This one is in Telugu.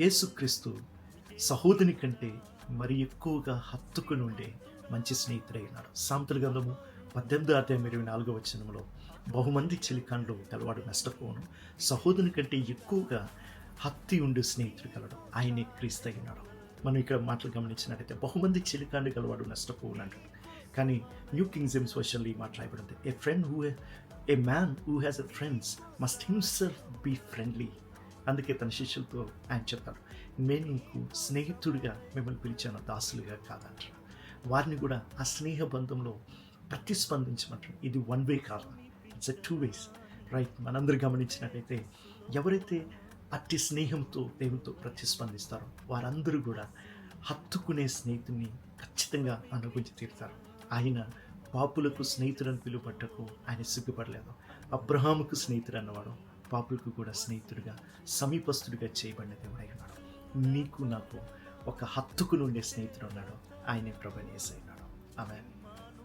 యేసుక్రీస్తు సహోదరుని కంటే మరి ఎక్కువగా హత్తుకుని ఉండే మంచి స్నేహితుడైనాడు సాంతల గంధము పద్దెనిమిది అధ్యాయం ఇరవై నాలుగో వచనంలో బహుమంది చెలికాండ్లు గలవాడు నష్టపోను సహోదరుని కంటే ఎక్కువగా హత్తి ఉండే స్నేహితుడు కలడు ఆయనే క్రీస్తు అయినాడు మనం ఇక్కడ మాటలు గమనించినట్టయితే బహుమంది చెలికాండు గలవాడు నష్టపోను అంటాడు కానీ న్యూ కింగ్ జేమ్స్ వర్షన్లో ఈ మాట రాయబడింది. A friend who a man who has a friends must himself be friendly అందుకే తన శిష్యులతో ఆయన చెప్తాడు నేను నీకు స్నేహితుడిగా మిమ్మల్ని పిలిచాను దాసులుగా కాదంటారు. వారిని కూడా ఆ స్నేహ బంధంలో ప్రతిస్పందించమంటారు. ఇది వన్ వే కాదు. It's a two ways right మనందరూ గమనించినట్టయితే ఎవరైతే అట్టి స్నేహంతో దేవునితో ప్రతిస్పందిస్తారో వారందరూ కూడా హత్తుకునే స్నేహితుని ఖచ్చితంగా అనుభవించి తీరుతారు. ఆయన పాపులకు స్నేహితుడని పిలువబట్టకు ఆయన సిగ్గుపడలేదు. అబ్రహాముకు స్నేహితుడు అన్నవాడు పాపులకు కూడా స్నేహితుడిగా సమీపస్తుడిగా చేయబడిన దేవుడై ఉన్నాడు. నీకు నాకు ఒక హత్తుకు నుండే స్నేహితుడు ఉన్నాడు. ఆయనే ప్రభు ఉన్నాడు ఆమె